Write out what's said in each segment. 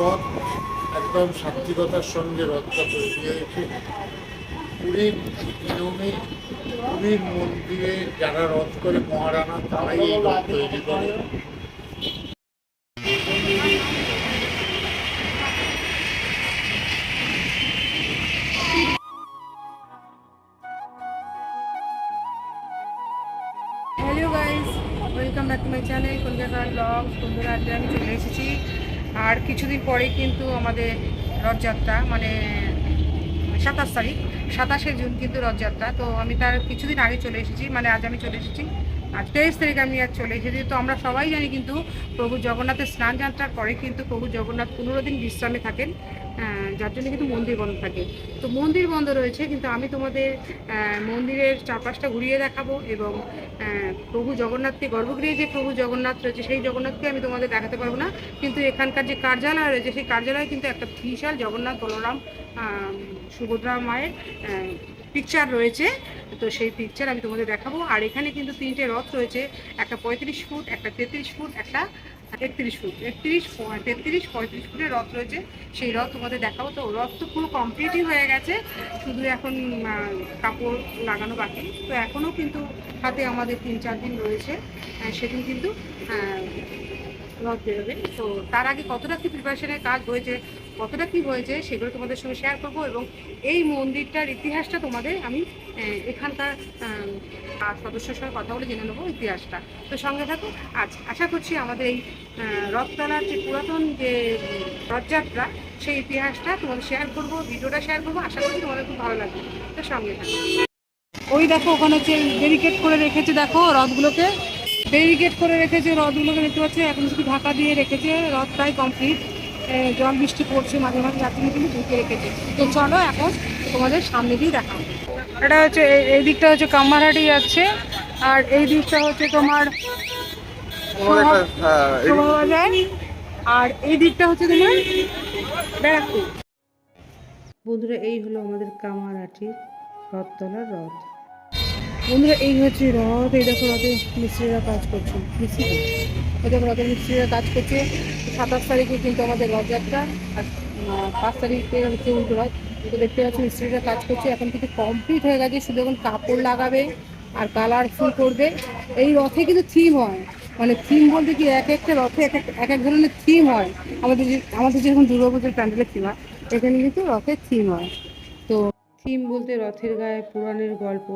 রথ একদম সাত্বিকতার সঙ্গে রথটা তৈরি হয়েছে পুরীর নিয়মে পুরীর মন্দিরে যারা রথ করে মহারানা, তারাই এই রথ তৈরি করে। Welcome back to my channel Kolkata blog বন্ধুরা আজকে আমি চলে এসেছি। আর কিছুদিন পরে কিন্তু আমাদের রথযাত্রা মানে সাতাশ তারিখ, সাতাশে জুন কিন্তু রথযাত্রা। তো আমি তার কিছুদিন আগে চলে এসেছি মানে আজ আমি চলে এসেছি। আর তেইশ তারিখ আমি আর চলে এসেছি। তো আমরা সবাই জানি কিন্তু প্রভু জগন্নাথের স্নান যাত্রার পরে কিন্তু প্রভু জগন্নাথ পনেরো দিন বিশ্রামে থাকেন যার জন্য কিন্তু মন্দির বন্ধ থাকে। তো মন্দির বন্ধ রয়েছে, কিন্তু আমি তোমাদের মন্দিরের চারপাশটা ঘুরিয়ে দেখাবো এবং প্রভু জগন্নাথকে, গর্ভগৃহে যে প্রভু জগন্নাথ রয়েছে, সেই জগন্নাথকে আমি তোমাদের দেখাতে পারব না। কিন্তু এখানকার যে কার্যালয় রয়েছে, সেই কার্যালয়ে কিন্তু একটা বিশাল জগন্নাথ বলরাম সুভদ্রা মায়ের পিকচার রয়েছে। তো সেই পিকচার আমি তোমাদের দেখাবো। আর এখানে কিন্তু তিনটে রথ রয়েছে। একটা পঁয়ত্রিশ ফুট, একটা তেত্রিশ ফুট, একটা একত্রিশ ফুট। একত্রিশ তেত্রিশ, পঁয়ত্রিশ ফুটের রথ রয়েছে। সেই রথ তোমাদের দেখাবো। তো রথ তো পুরো কমপ্লিটই হয়ে গেছে। শুধু এখন কাপড় লাগানো বাকি। তো এখনও কিন্তু হাতে আমাদের তিন চার দিন রয়েছে। সেদিন কিন্তু রথ বেরোবে তো তার আগে কতটা কি প্রিপারেশনের কাজ হয়েছে, কতটা কি হয়েছে, সেগুলো তোমাদের সঙ্গে শেয়ার করব এবং এই মন্দিরটার ইতিহাসটা তোমাদের আমি এখানকার সদস্যের সঙ্গে কথা বলে জেনে নেব ইতিহাসটা। তো সঙ্গে থাকো। আজ আশা করছি আমাদের এই রথতলার যে পুরাতন যে রথযাত্রা, সেই ইতিহাসটা তোমাদের শেয়ার করব, ভিডিওটা শেয়ার করব। আশা করছি তোমাদের খুব ভালো লাগবে। তো সঙ্গে থাকো। ওই দেখো ওখানে হচ্ছে ব্যারিকেড করে রেখেছে, দেখো রথগুলোকে। ব্যারিকেড করে রেখেছে রথগুলোকে দেখতে পাচ্ছি এখন শুধু ঢাকা দিয়ে রেখেছে রথ প্রায় কমপ্লিট জল বৃষ্টি পড়ছে মাঝে মাঝে যার জন্য কিন্তু ঢুকে রেখেছে। তো চলো এখন তোমাদের সামনে দিয়ে দেখাবো এটা হচ্ছে এই- এই দিকটা হচ্ছে কামারহাটি যাচ্ছে আর এই দিকটা হচ্ছে তোমার আর এই দিকটা হচ্ছে তোমার ব্যারাকপুর। বন্ধুরা এই হলো আমাদের কামারহাটির রথতলার রথ। বন্ধুরা, এই হচ্ছে রথ এই দেখো রথে মিস্ত্রিরা কাজ করছে। মিস্ত্রি দেখো রথের মিস্ত্রিরা কাজ করছে। সাতাশ তারিখে কিন্তু আমাদের রথযাত্রা আর পাঁচ তারিখে হচ্ছে উল্টো রথ। তো দেখতে পাচ্ছি মিস্ত্রিরা কাজ করছে, এখন কিন্তু কমপ্লিট হয়ে গেছে। শুধু এখন কাপড় লাগাবে আর কালারফুল করবে। এই রথে কিন্তু থিম হয়। মানে থিম বলতে কি, এক একটা রথে এক এক- এক এক ধরনের থিম হয়। আমাদের যে, আমাদের যেরকম দুর্গাপুজোর প্যান্ডেলের থিম হয়, এখানে কিন্তু রথের থিম হয়। তো থিম বলতে রথের গায়ে পুরাণের গল্প।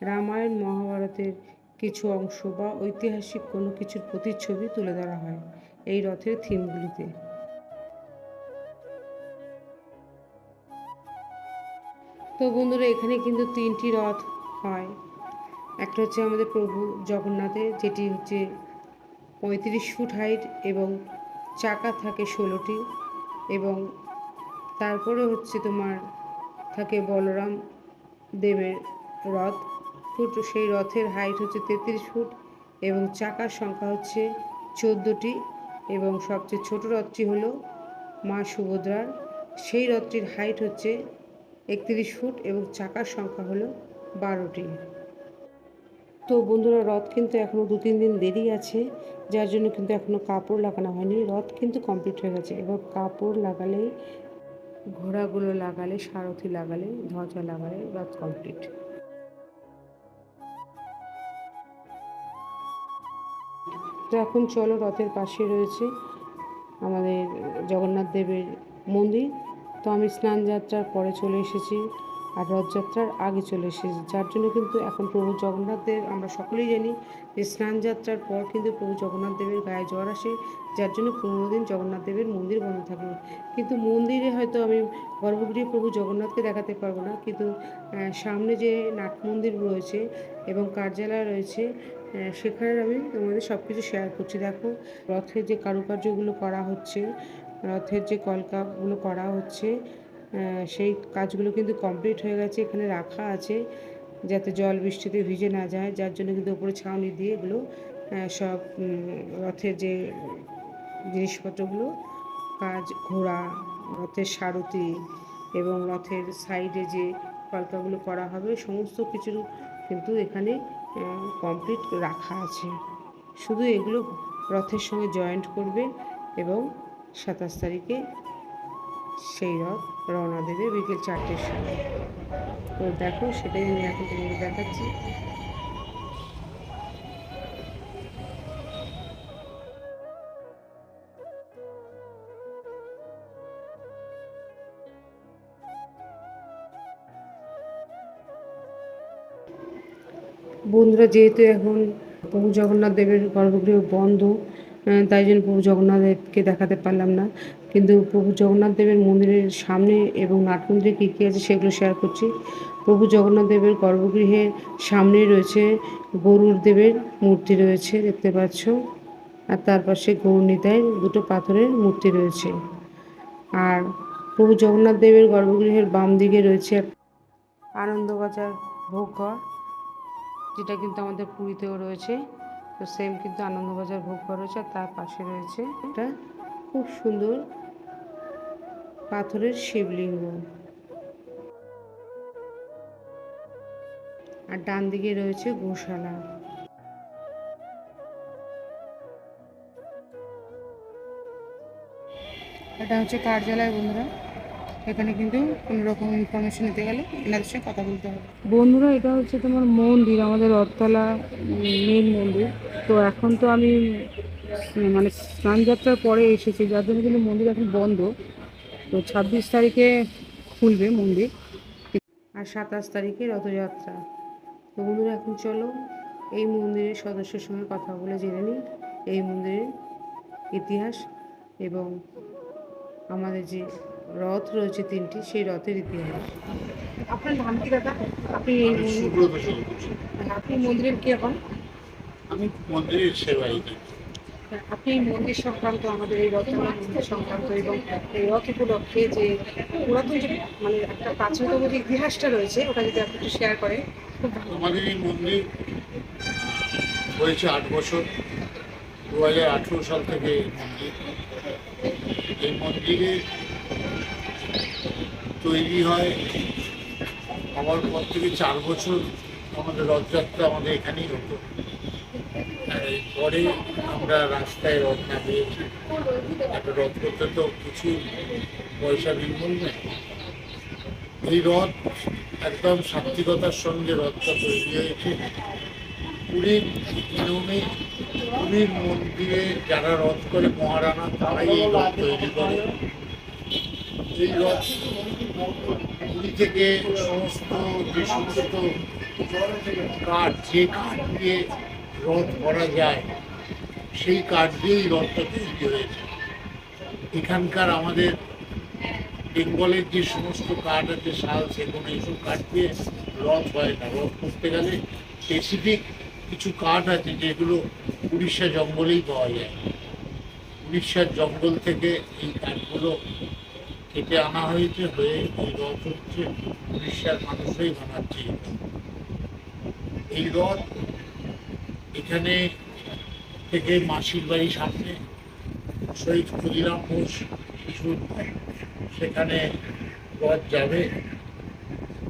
রামায়ণ, মহাভারতের কিছু অংশ বা ঐতিহাসিক কোনো কিছুর প্রতিচ্ছবি তুলে ধরা হয় এই রথের থিমগুলিতে। তো বন্ধুরা, এখানে কিন্তু তিনটি রথ হয়। একটা হচ্ছে আমাদের প্রভু জগন্নাথের, যেটি হচ্ছে পঁয়ত্রিশ ফুট হাইট এবং চাকা থাকে ষোলোটি এবং তারপরে হচ্ছে তোমার থাকে বলরাম দেবের রথ। ফুট, সেই রথের হাইট হচ্ছে তেত্রিশ ফুট এবং চাকার সংখ্যা হচ্ছে চোদ্দোটি এবং সবচেয়ে ছোট রথটি হলো মা সুভদ্রার। সেই রথটির হাইট হচ্ছে একত্রিশ ফুট এবং চাকার সংখ্যা হলো বারোটি। তো বন্ধুরা, রথ কিন্তু এখনও দু তিন দিন দেরি আছে, যার জন্য কিন্তু এখনও কাপড় লাগানো হয়নি। রথ কিন্তু কমপ্লিট হয়ে গেছে। এবার কাপড় লাগালেই, ঘোড়াগুলো লাগালে, সারথি লাগালে, ধ্বজা লাগালে রথ কমপ্লিট তো এখন চলো রথের পাশে রয়েছে আমাদের জগন্নাথ দেবের মন্দির। তো আমি স্নান যাত্রার পরে চলে এসেছি আর রথযাত্রার আগে চলে এসেছি। যার জন্য কিন্তু এখন প্রভু জগন্নাথ দেব, আমরা সকলেই জানি যে স্নান যাত্রার পর কিন্তু প্রভু জগন্নাথ দেবের গায়ে জ্বর আসে, যার জন্য পনেরো দিন জগন্নাথ দেবের মন্দির বন্ধ থাকে। কিন্তু মন্দিরে হয়তো আমি গর্ভগৃহে প্রভু জগন্নাথকে দেখাতে পারব না। কিন্তু সামনে যে নাট মন্দির রয়েছে এবং কার্যালয় রয়েছে সেখানে আমি তোমাদের সব কিছু শেয়ার করছি। দেখো, রথের যে কারুকার্যগুলো করা হচ্ছে, রথের যে কলকাগুলো করা হচ্ছে সেই কাজগুলো কিন্তু কমপ্লিট হয়ে গেছে, এখানে রাখা আছে, যাতে জল বৃষ্টিতে ভিজে না যায়, যার জন্য কিন্তু উপরে ছাউনি দিয়ে এগুলো সব রথের যে জিনিসপত্রগুলো, কাজ, ঘোড়া, রথের সারথি এবং রথের সাইডে যে কলকাগুলো করা হবে, সমস্ত কিছু কিন্তু এখানে কমপ্লিট রাখা আছে। শুধু এগুলো রথের সঙ্গে জয়েন্ট করবে এবং সাতাশ তারিখে সেই রথ রওনা দেবে বিকেল চারটের সময়। তো দেখো সেটাই আমি এখন তোমাকে দেখাচ্ছি। বন্ধুরা, যেহেতু এখন প্রভু জগন্নাথ দেবের গর্ভগৃহ বন্ধ তাই জন্য প্রভু জগন্নাথ দেবকে দেখাতে পারলাম না। কিন্তু প্রভু জগন্নাথ দেবের মন্দিরের সামনে এবং নাটমন্দিরে কী কী আছে সেগুলো শেয়ার করছি। প্রভু জগন্নাথ দেবের গর্ভগৃহের সামনে রয়েছে গরুর দেবের মূর্তি রয়েছে, দেখতে পাচ্ছ। আর তার পাশে গৌরনিতায় দুটো পাথরের মূর্তি রয়েছে। আর প্রভু জগন্নাথ দেবের গর্ভগৃহের বাম দিকে রয়েছে আনন্দবাজার ভোগঘর যেটা কিন্তু আমাদের পুরীতেও রয়েছে। তো সেম কিন্তু আনন্দবাজার ভোগঘর রয়েছে আর তার পাশে রয়েছে একটা খুব সুন্দর পাথরের শিবলিঙ্গ। আর ডান দিকে রয়েছে গোশালা। এটা হচ্ছে কার্যালয় বন্ধুরা। এখানে কিন্তু কোনো রকম ইনফরমেশন নিতে গেলে এনাদের সঙ্গে কথা বলতে হবে। বন্ধুরা, এটা হচ্ছে তোমার মন্দির, আমাদের রথতলা মেন মন্দির। তো এখন তো আমি মানে স্নানযাত্রার পরে এসেছি, যার জন্য কিন্তু মন্দির এখন বন্ধ। তো ছাব্বিশ তারিখে খুলবে মন্দির আর সাতাশ তারিখে রথযাত্রা। তো বন্ধুরা, এখন চলো এই মন্দিরের সদস্যের সঙ্গে কথা বলে জেনে নিই। এই মন্দিরের ইতিহাস এবং আমাদের যে রথ রয়েছে তিনটি সেই রথের ইতিহাস। আপনার নাম কি দাদা? আপনি চৌধুরী আপনি মন্দিরের কে হন? আমি মন্দিরের সেবাই আপনি এই মন্দির সংক্রান্ত আমাদের এই রথতলা মন্দির সংক্রান্ত এবং এই রথ উপলক্ষে যে পুরাতন যে মানে একটা প্রাচীনতম যে ইতিহাসটা রয়েছে ওটা যদি আপনি একটু শেয়ার করেন আমাদের এই মন্দির হয়েছে আট বছর। দু হাজার আঠেরো সাল থেকে মন্দির। এই মন্দিরে তৈরি হয়। আমার পর থেকে চার বছর আমাদের রথযাত্রা আমাদের এখানেই হতো। পরে আমরা রাস্তায় রথ নামিয়েছি একটা রথ করতে তো কিছু পয়সা নির্মূল নেই। এই রথ একদম সাত্বিকতার সঙ্গে রথটা তৈরি হয়েছে। পুরীর নিয়মে পুরীর মন্দিরে যারা রথ করে মহারানা তারাই এই রথ তৈরি করে। এই রথ পুরী থেকে সমস্ত যে সমস্ত কাঠ, যে কাঠ দিয়ে রথ করা যায়, সেই কাঠ দিয়েই রথটা তৈরি হয়েছে। এখানকার আমাদের বেঙ্গলের যে সমস্ত কাঠ আছে, শাল, সেগুন, এইসব কাঠ দিয়ে রথ হয় না। রথ করতে গেলে স্পেসিফিক কিছু কাঠ আছে যেগুলো উড়িষ্যা জঙ্গলেই পাওয়া যায়। উড়িষ্যার জঙ্গল থেকে এই কাঠগুলো কেটে আনা হয়েছে, হয়ে এই রথ হচ্ছে উড়িষ্যার মানুষই বানাচ্ছে। এই রথ। এখানে থেকে মাসির বাড়ি সামনে শহীদ ক্ষুদিরাম ঘোষ শিশু সেখানে রথ যাবে।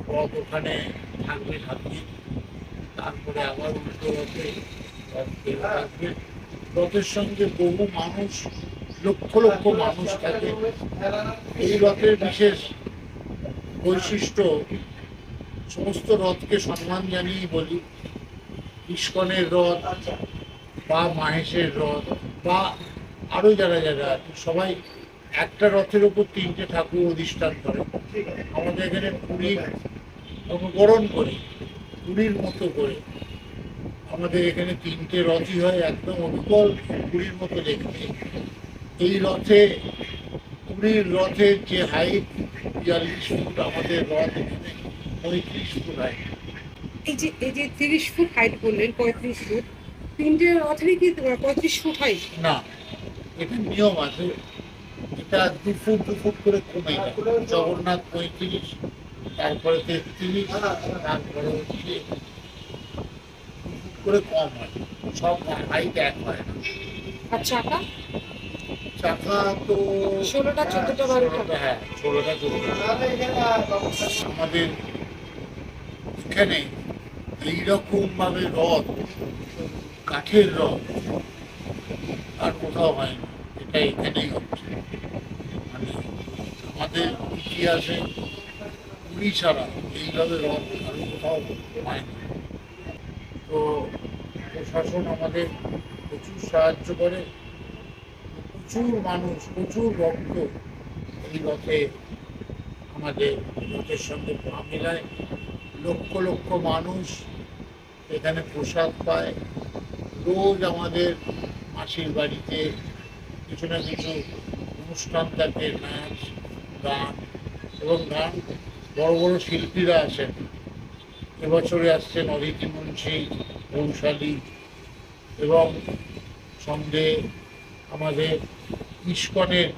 রথ ওখানে থাকবে সাতদিন। তারপরে আবার উল্টো রথে রথ আসবে। রথের সঙ্গে বহু মানুষ লক্ষ লক্ষ মানুষ থাকে। এই রথের বিশেষ বৈশিষ্ট্য, সমস্ত রথকে সম্মান জানিয়ে বলি। ইস্কনের রথ বা মাহেশের রথ বা আরও যারা যারা আছে, সবাই একটা রথের উপর তিনটে ঠাকুর অধিষ্ঠান করে। আমাদের এখানে পুরীর অনুকরণ করে, পুরীর মতো করে। আমাদের এখানে তিনটে রথই হয়, একদম অনুকূল পুরীর মতো দেখতে। এই রথে পুরীর রথের যে হাইট বিয়াল্লিশ ফুট আমাদের রথ এখানে পঁয়ত্রিশ ফুট হাইট এই যে এই যে তিরিশ ফুট হাইট বললেন পঁয়ত্রিশ ফুট তিনটে রথেরই কি পঁয়ত্রিশ ফুট হাইট না এটা নিয়ম আছে। এটা দু ফুট দু ফুট করে কমে জগন্নাথ পঁয়ত্রিশ তারপরে তেত্রিশ তারপরে হচ্ছে করে কম হয়। সব হাইট এক হয় না। আর চাকা চাকা তো ষোলোটা, চোদ্দোটা, বারোটা। হ্যাঁ ষোলোটা চোদ্দটা। আমাদের এখানে এইরকম ভাবে রথ কাঠের রথ আর কোথাও হয় না এটা এখানেই হচ্ছে। মানে আমাদের ইতিহাসে পুরী ছাড়া এইভাবে রথ আর কোথাও হয়নি। তো প্রশাসন আমাদের প্রচুর সাহায্য করে। প্রচুর মানুষ, প্রচুর ভক্ত এই রথে আমাদের রথের সঙ্গে পা মেলায়। লক্ষ লক্ষ মানুষ এখানে প্রসাদ পায়। রোজ আমাদের মাসির বাড়িতে কিছু না কিছু অনুষ্ঠান থাকে, নাচ, গান এবং গান। বড় বড় শিল্পীরা আসেন। এবছরে আসছেন অদিতি মুন্সি বংশালী এবং সঙ্গে আমাদের ইস্কনের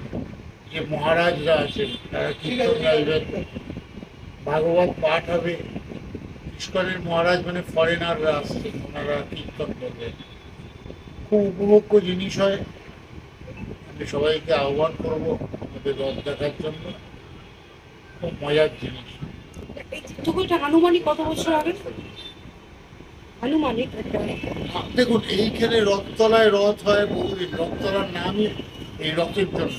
যে মহারাজরা আছেন তারা কীর্তন গাইবেন ভাগবত পাঠ হবে। ইস্কনের মহারাজ মানে ফরেনাররা আসছেন ওনারা কীর্তন করবেন। খুব উপভোগ্য জিনিস হয়। আমি সবাইকে আহ্বান করব আমাদের রথ দেখার জন্য। খুব মজার জিনিস। এই টুকুটা আনুমানিক কত বছর আগে? আনুমানিক। দেখুন এইখানে রথতলায় রথ হয় বহুদিন। রথতলার নামই এই রথের জন্য।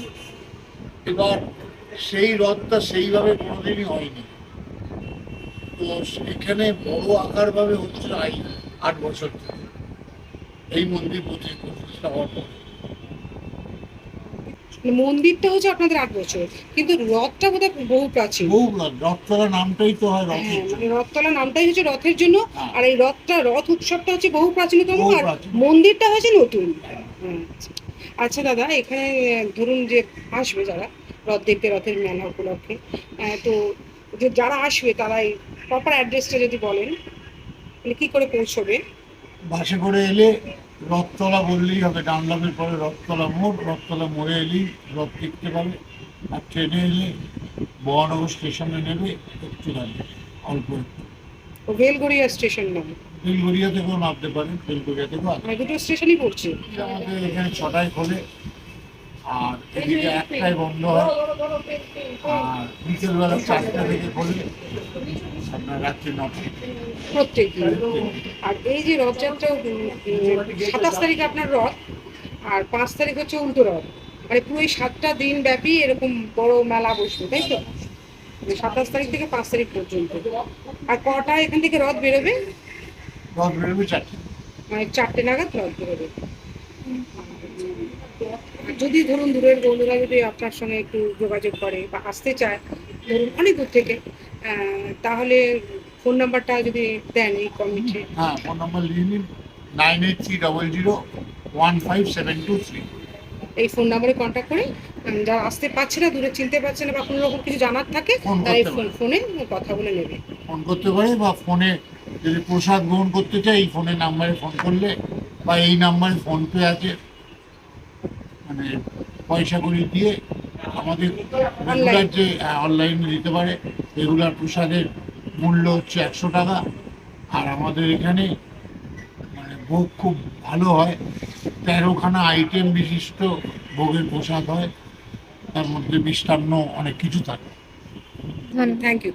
এবার সেই রথটা সেইভাবে কোনোদিনই হয়নি। তো এখানে বড় আকারভাবে হচ্ছে আই আট বছর থেকে এই মন্দির প্রতি প্রতিষ্ঠা হওয়ার পরে। মানে মন্দিরটা হচ্ছে আপনাদের আট বছর কিন্তু রথটা বোধহয় বহু প্রাচীন। বহু রথতলা নামটাই তো হয় হ্যাঁ রথের মানে রথতলা নামটাই হচ্ছে রথের জন্য হ্যাঁ। আর এই রথটা রথ উৎসবটা হচ্ছে বহু প্রাচীনতম আর। মন্দিরটা হচ্ছে নতুন। আচ্ছা। দাদা এখানে ধরুন যে আসবে যারা রথ দেখতে রথের মেলা উপলক্ষে তো যে যারা আসবে তারা এই প্রপার অ্যাড্রেসটা যদি বলেন মানে কী করে পৌঁছবে বাসে করে এলে রথতলা বললেই হবে ডানলামের পরে রথতলা মোড় রথতলা মোড়ে এলেই রথ দেখতে পাবে আর ট্রেনে এলে বহনগর স্টেশনে নেবে একটু দাঁড়িয়ে অল্প একটু বেলগড়িয়া স্টেশন নাম থেকেও নামতে পারেন থেকেও দুটো স্টেশনই পড়ছে আমাদের এখানে ছটায় খোলে আর এদিকে একটাই বন্ধ হয়। আর বিকেলবেলা চারটা থেকে খোলে আপনার রাত্রি নটা। প্রত্যেক দিন। আর এই যে রথযাত্রা সাতাশ তারিখ আপনার রথ আর পাঁচ তারিখ হচ্ছে উল্টো রথ। মানে পুরো এই সাতটা দিন ব্যাপী এরকম বড় মেলা বসবে তাই তো? মানে সাতাশ তারিখ থেকে পাঁচ তারিখ পর্যন্ত। আর কটা এখান থেকে রথ বেরোবে? রথ বেরোবে চারটে। মানে চারটে নাগাদ রথ বেরোবে যদি ধরুন দূরের বন্ধুরা যদি আপনার সঙ্গে একটু যোগাযোগ করে বা আসতে চায় ধরুন অনেক দূর থেকে তাহলে ফোন নাম্বারটা যদি দেন এই কমিটি হ্যাঁ ফোন নম্বর নিয়ে নিন nine eight three double zero one five seven two three. এই ফোন নাম্বারে কন্ট্যাক্ট করে যারা আসতে পারছে না দূরে চিনতে পারছে না বা কোনো রকম কিছু জানার থাকে তারা এই ফোন ফোনে কথা বলে নেবে। ফোন করতে পারে বা ফোনে যদি প্রসাদ গ্রহণ করতে চাই এই ফোনের নাম্বারে ফোন করলে বা এই নাম্বারে ফোনপে আছে মানে পয়সা করি দিয়ে আমাদের রেগুলার যে অনলাইনে দিতে পারে রেগুলার প্রসাদের মূল্য হচ্ছে একশো টাকা। আর আমাদের এখানে মানে ভোগ খুব ভালো হয়। তেরোখানা আইটেম বিশিষ্ট ভোগের প্রসাদ হয়। তার মধ্যে মিষ্টান্ন অনেক কিছু থাকে। থ্যাংক ইউ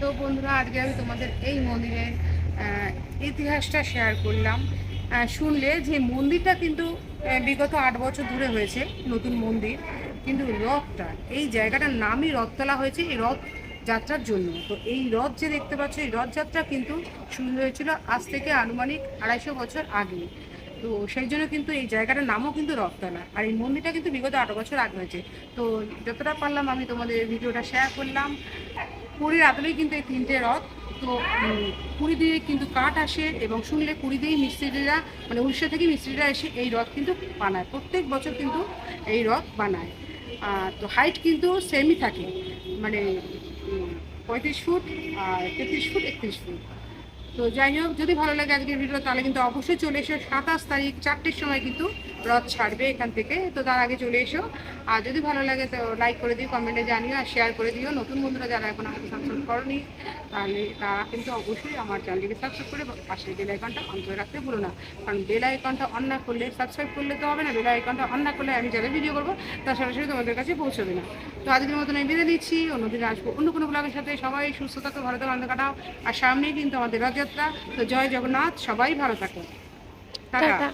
তো বন্ধুরা, আজকে আমি তোমাদের এই মন্দিরের ইতিহাসটা শেয়ার করলাম। শুনলে যে মন্দিরটা কিন্তু বিগত আট বছর ধরে হয়েছে, নতুন মন্দির। কিন্তু রথটা, এই জায়গাটার নামই রথতলা হয়েছে, এই রথ যাত্রার জন্য। তো এই রথ যে দেখতে পাচ্ছ, এই রথযাত্রা কিন্তু শুরু হয়েছিল আজ থেকে আনুমানিক আড়াইশো বছর আগে। তো সেই জন্য কিন্তু এই জায়গাটার নামও কিন্তু রথতলা। আর এই মন্দিরটা কিন্তু বিগত আট বছর আগে হয়েছে। তো যতটা পারলাম আমি তোমাদের ভিডিওটা শেয়ার করলাম। পুরীর আদলেই কিন্তু এই তিনটে রথ। তো পুরী দিয়ে কিন্তু কাঠ আসে এবং শুনলে পুরী দিয়েই মিস্ত্রিরা মানে উড়িষ্যা থেকে মিস্ত্রিরা এসে এই রথ কিন্তু বানায়। প্রত্যেক বছর কিন্তু এই রথ বানায়। আর তো হাইট কিন্তু সেমই থাকে। মানে পঁয়ত্রিশ ফুট আর তেত্রিশ ফুট, একত্রিশ ফুট। তো যাই হোক, যদি ভালো লাগে আজকের ভিডিও তাহলে কিন্তু অবশ্যই চলে এসে সাতাশ তারিখ, চারটের সময় কিন্তু রথ ছাড়বে এখান থেকে। তো তার আগে চলে এসো। আর যদি ভালো লাগে তো লাইক করে দিও কমেন্টে জানিও আর শেয়ার করে দিও। নতুন বন্ধুরা যারা এখন আমাকে সাবস্ক্রাইব করনি, তাহলে তারা কিন্তু অবশ্যই আমার চ্যানেলটিকে সাবস্ক্রাইব করে পাশের বেল আইকনটা অন করে রাখতে ভুলো না। কারণ বেল আইকনটা অন না করলে সাবস্ক্রাইব করলে তো হবে না বেল আইকনটা অন না করলে আমি যারা ভিডিও করব, তার সরাসরি তোমাদের কাছে পৌঁছবে না। তো আজকের মতন আমি বেঁধে দিচ্ছি অন্যদিন আসব অন্য কোনো ব্লগের সাথে। সবাই সুস্থ থাকো, ভালো থাকো কাটাও আর সামনেই কিন্তু আমাদের রথযাত্রা। তো জয় জগন্নাথ, সবাই ভালো থাকো। টাটা।